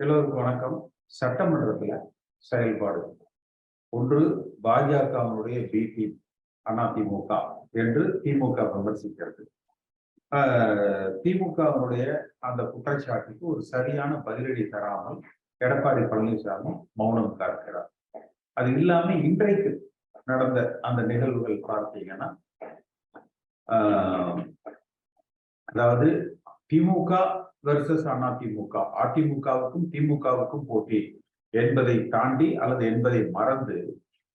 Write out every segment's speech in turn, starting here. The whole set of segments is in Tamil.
எல்லோருக்கும் வணக்கம். சட்டமன்றத்தில் செயல்பாடு. ஒன்று பாஜகவினுடைய பிபி அதிமுக என்று திமுக விமர்சிக்கிறது. ஆஹ் திமுகவினுடைய அந்த குற்றச்சாட்டுக்கு ஒரு சரியான பதிலடி தராமல் எடப்பாடி பழனிசாமி மௌனம் காக்கிறார். அது இல்லாம இன்றைக்கு நடந்த அந்த நிகழ்வுகள் பார்த்தீங்கன்னா ஆஹ் அதாவது திமுக வெர்சஸ் அதிமுக அதிமுகவுக்கும் திமுகவுக்கும் போட்டி. என்பதை தாண்டி அல்லது என்பதை மறந்து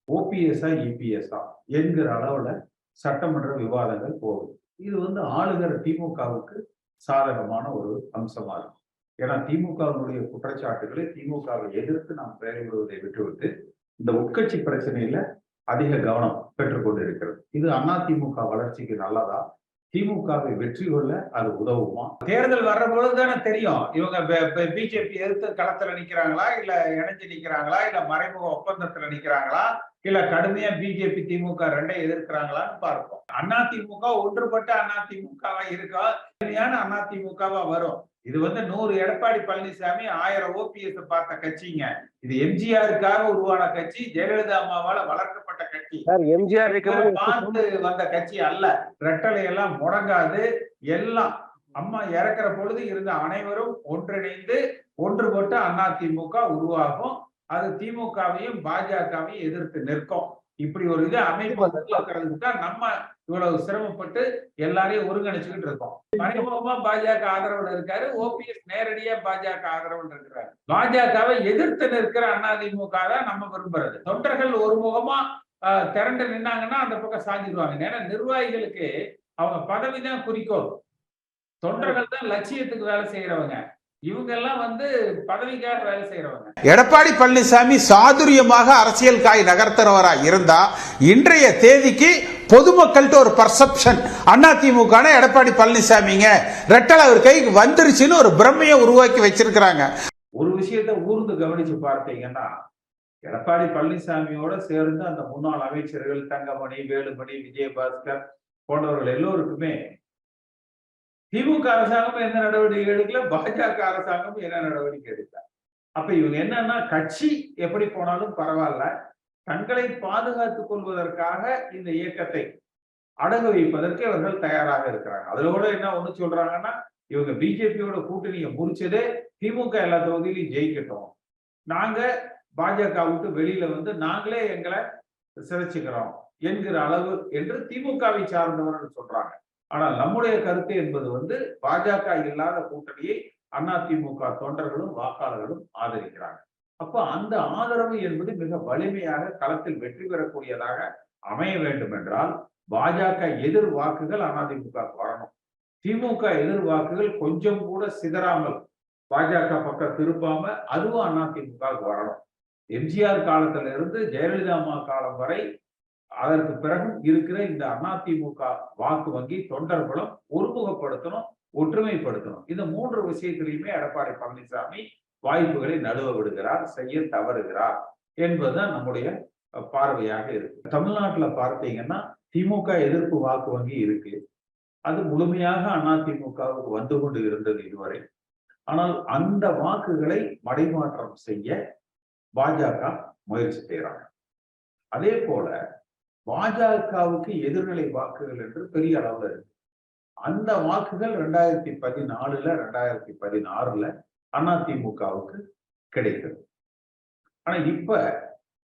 ஓபிஎஸ்ஆ இபிஎஸ்ஆ என்கிற அளவுல சட்டமன்ற விவாதங்கள் போகும் இது வந்து ஆளுகிற திமுகவுக்கு சாதகமான ஒரு அம்சமா இருக்கும் ஏன்னா திமுகவினுடைய குற்றச்சாட்டுகளை திமுகவை எதிர்த்து நாம் செயல்படுவதை விட்டுவிட்டு இந்த உட்கட்சி பிரச்சனையில அதிக கவனம் பெற்றுக்கொண்டு இருக்கிறது. இது அதிமுக வளர்ச்சிக்கு நல்லதா? திமுகவை வெற்றி கொள்ள அது உதவுமா? தேர்தல் வர்ற பொழுது தானே தெரியும் இவங்க பிஜேபி எதிர்த்து களத்துல நிக்கிறாங்களா இல்ல இணைஞ்சு நிக்கிறாங்களா இல்ல மறைமுக ஒப்பந்தத்துல நிக்கிறாங்களா இல்ல கடுமையா பிஜேபி திமுக ரெண்டே எதிர்க்கிறாங்களான்னு பார்ப்போம். அண்ணா திமுக ஒன்றுபட்ட அண்ணா திமுகவா இருக்கா? சரியான அண்ணா திமுகவா வரும். இது வந்து நூறு எடப்பாடி பழனிசாமி ஆயிரம் ஓபிஎஸ் பார்த்த கட்சிங்க. இது எம்ஜிஆருக்காக உருவான கட்சி ஜெயலலிதா அம்மாவால வளர்க்க கட்சி. சார் எம்ஜிஆர் பார்த்து வந்த கட்சி அல்ல. ரெட்டலை எல்லாம் முடங்காது. எல்லாம் அம்மா இறக்குற பொழுது இருந்த அனைவரும் ஒன்றிணைந்து ஒன்றுபட்டு அண்ணா திமுக உருவாகும். அது திமுகவையும் பாஜகவையும் எதிர்த்து நிற்கும். இப்படி ஒரு இது அமைப்பு உருவாக்குறதுக்கு தான் நம்ம இவ்வளவு சிரமப்பட்டு எல்லாரையும் ஒருங்கிணைச்சுக்கிட்டு இருக்கோம். மறைமுகமா பாஜக ஆதரவுல இருக்காரு. ஓபிஎஸ் நேரடியா பாஜக ஆதரவுல இருக்கிறாரு. பாஜகவை எதிர்த்து நிற்கிற அதிமுக தான் நம்ம விரும்புறது. தொண்டர்கள் ஒருமுகமா ஆஹ், திரண்டு நின்னாங்கன்னா அந்த பக்கம் சாஞ்சிடுவாங்க ஏன்னா நிர்வாகிகளுக்கு அவங்க பதவி தான் குறிக்கோள். தொண்டர்கள் தான் லட்சியத்துக்கு வேலை செய்யறவங்க இவங்க எல்லாம் வந்து பதவிக்காக வேலை செய்யறவங்க எடப்பாடி பழனிசாமி சாதுரியமாக அரசியல் காய் நகர்த்துறவரா இருந்தா இன்றைய தேதிக்கு பொதுமக்கள்கிட்ட ஒரு பர்செப்ஷன் அதிமுக எடப்பாடி பழனிசாமிங்க? ரெட்டல் அவர் கைக்கு வந்துருச்சுன்னு ஒரு பிரம்மையை உருவாக்கி வச்சிருக்கிறாங்க. ஒரு விஷயத்த ஊர்ந்து கவனிச்சு பார்த்தீங்கன்னா எடப்பாடி பழனிசாமியோட சேர்ந்து அந்த முன்னாள் அமைச்சர்கள் தங்கமணி வேலுமணி விஜயபாஸ்கர் போன்றவர்கள் எல்லோருக்குமே திமுக அரசாங்கம் என்ன நடவடிக்கை எடுக்கல? பாஜக அரசாங்கம் என்ன நடவடிக்கை எடுக்கல? அப்ப இவங்க என்னன்னா கட்சி எப்படி போனாலும் பரவாயில்ல. தங்களை பாதுகாத்துக் கொள்வதற்காக இந்த இயக்கத்தை அடகு வைப்பதற்கு இவர்கள் தயாராக இருக்கிறாங்க. அதோட என்ன ஒண்ணு சொல்றாங்கன்னா இவங்க பிஜேபியோட கூட்டணியை முடிச்சதே திமுக எல்லா தொகுதியிலையும் ஜெயிக்கட்டும். நாங்க பாஜக விட்டு வெளியில வந்து நாங்களே எங்களை சிதைச்சுக்கிறோம் என்கிற அளவு என்று திமுகவை சார்ந்தவர்கள் சொல்றாங்க. ஆனால் நம்முடைய கருத்து என்பது வந்து பாஜக இல்லாத கூட்டணியை அதிமுக தொண்டர்களும் வாக்காளர்களும் ஆதரிக்கிறாங்க. அப்போ அந்த ஆதரவு என்பது மிக வலிமையாக களத்தில் வெற்றி பெறக்கூடியதாக அமைய வேண்டும் என்றால் பாஜக எதிர் வாக்குகள் அதிமுக வரணும். திமுக எதிர் வாக்குகள் கொஞ்சம் கூட சிதறாமல் பாஜக பக்கம் திருப்பாம அதுவும் அதிமுக வரணும். எம்ஜிஆர் காலத்துல இருந்து ஜெயலலிதா அம்மா காலம் வரை அதற்கு பிறகு இருக்கிற இந்த அதிமுக வாக்கு வங்கி தொண்டர்களும் ஒருமுகப்படுத்தணும் ஒற்றுமைப்படுத்தணும். இந்த மூன்று விஷயத்திலையுமே எடப்பாடி பழனிசாமி வாய்ப்புகளை நழுவ விடுகிறார் செய்ய தவறுகிறார் என்பதுதான் நம்முடைய பார்வையாக இருக்கு. தமிழ்நாட்டுல பார்த்தீங்கன்னா திமுக எதிர்ப்பு வாக்கு வங்கி இருக்கு. அது முழுமையாக அதிமுகவுக்கு வந்து கொண்டு இருந்தது இதுவரை. ஆனால் அந்த வாக்குகளை மடைமாற்றம் செய்ய பாஜக முயற்சி செய்யறாங்க அதே போல பாஜகவுக்கு எதிர்நிலை வாக்குகள் என்று பெரிய அளவுல இருக்கு. அந்த வாக்குகள் ரெண்டாயிரத்தி பதினாலுல ரெண்டாயிரத்தி பதினாறுல அதிமுகவுக்கு கிடைத்தது. ஆனா இப்ப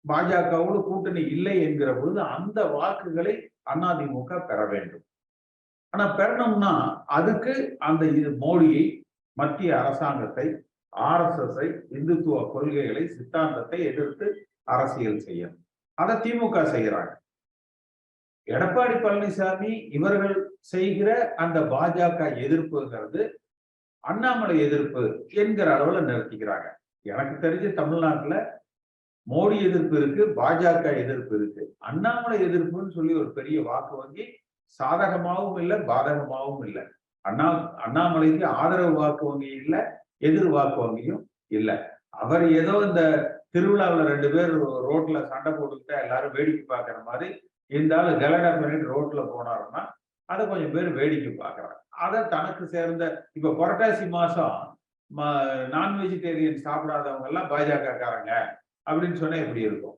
பாஜகவோடு கூட்டணி இல்லை என்கிற பொழுது அந்த வாக்குகளை அதிமுக பெற வேண்டும். ஆனா பெறணும்னா அதுக்கு அந்த இது மோடியை மத்திய அரசாங்கத்தை ஆர்எஸ்எஸ்ஐ இந்துத்துவ கொள்கைகளை சித்தாந்தத்தை எதிர்த்து அரசியல் செய்யும். அதை திமுக செய்யறாங்க எடப்பாடி பழனிசாமி இவர்கள் செய்கிற அந்த பாஜக எதிர்ப்புங்கிறது அண்ணாமலை எதிர்ப்பு என்கிற அளவுல நிறுத்திக்கிறாங்க. எனக்கு தெரிஞ்சு தமிழ்நாட்டுல மோடி எதிர்ப்பு இருக்கு பாஜக எதிர்ப்பு இருக்கு. அண்ணாமலை எதிர்ப்புன்னு சொல்லி ஒரு பெரிய வாக்கு வங்கி சாதகமாகவும் இல்லை பாதகமாகவும் இல்லை. அண்ணா அண்ணாமலைக்கு ஆதரவு வாக்கு வங்கி இல்லை எதிர் வாக்கு வங்கியும் இல்லை. அவர் ஏதோ இந்த திருவிழாவில் ரெண்டு பேர் ரோட்ல சண்டை போட்டுக்கிட்டா எல்லாரும் வேடிக்கை பார்க்குற மாதிரி இருந்தாலும் கலடா பண்ணிட்டு ரோட்ல போனாருன்னா அதை கொஞ்சம் பேர் வேடிக்கை பார்க்கறாங்க. அதை தனக்கு சேர்ந்த இப்போ புரட்டாசி மாதம் நான் வெஜிடேரியன் சாப்பிடாதவங்க எல்லாம் பாஜக காரங்க அப்படின்னு சொன்னா எப்படி இருக்கும்?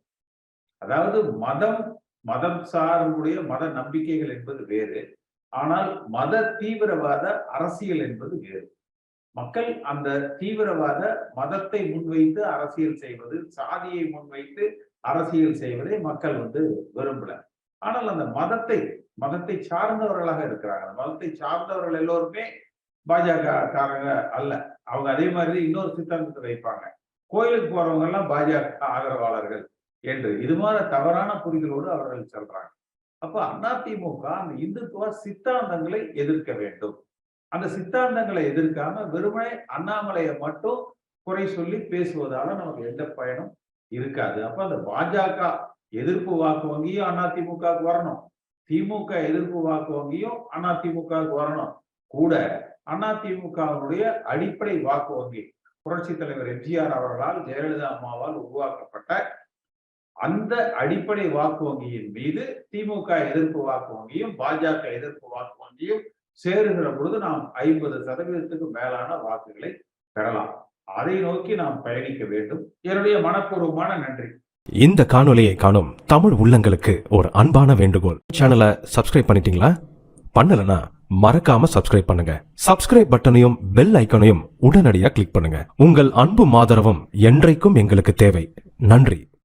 அதாவது மதம் மதம் சார்புடைய மத நம்பிக்கைகள் என்பது வேறு ஆனால் மத தீவிரவாத அரசியல் என்பது வேறு. மக்கள் அந்த தீவிரவாத மதத்தை முன்வைத்து அரசியல் செய்வது சாதியை முன்வைத்து அரசியல் செய்வதை மக்கள் வந்து விரும்பல. ஆனால் அந்த மதத்தை மதத்தை சார்ந்தவர்களாக இருக்கிறாங்க. மதத்தை சார்ந்தவர்கள் எல்லோருமே பாஜக காரங்க அல்ல. அவங்க அதே மாதிரி இன்னொரு சித்தாந்தத்தை வைப்பாங்க. கோயிலுக்கு போறவங்க எல்லாம் பாஜக ஆதரவாளர்கள் என்று. இது மாதிரி தவறான புரிதலோடு அவர்கள் சொல்றாங்க. அப்ப அதிமுக அந்த இந்துத்துவ சித்தாந்தங்களை எதிர்க்க வேண்டும். அந்த சித்தாந்தங்களை எதிர்க்காம வெறுமனை அண்ணாமலையை மட்டும் குறை சொல்லி பேசுவதால நமக்கு எந்த பயனும் இருக்காது. அப்ப அந்த பாஜக எதிர்ப்பு வாக்கு வங்கியும் அதிமுகவுக்கு வரணும். திமுக எதிர்ப்பு வாக்கு வங்கியும் அதிமுகவுக்கு வரணும். கூட அதிமுகவினுடைய அடிப்படை வாக்கு வங்கி புரட்சி தலைவர் எம்ஜிஆர் அவர்களால் ஜெயலலிதா அம்மாவால் உருவாக்கப்பட்ட அந்த அடிப்படை வாக்கு வங்கியின் மீது திமுக எதிர்ப்பு வாக்கு வங்கியும் பாஜக எதிர்ப்பு வாக்கு வங்கியும் சேருகிற பொழுது நாம் ஐம்பது சதவீதத்துக்கு மேலான வாக்குகளை பெறலாம். அதை நோக்கி நாம் பயணிக்க வேண்டும். என்னுடைய மனப்பூர்வமான நன்றி. இந்த காணொலியை காணும் தமிழ் உள்ளங்களுக்கு ஒரு அன்பான வேண்டுகோள். சேனலை சப்ஸ்கிரைப் பண்ணிட்டீங்களா? பண்ணலனா மறக்காம சப்ஸ்கிரைப் பண்ணுங்க. சப்ஸ்கிரைப் பட்டனையும் பெல் ஐக்கனையும் உடனடியாக கிளிக் பண்ணுங்க. உங்கள் அன்பு மாதரவும் என்றைக்கும் எங்களுக்கு தேவை. நன்றி.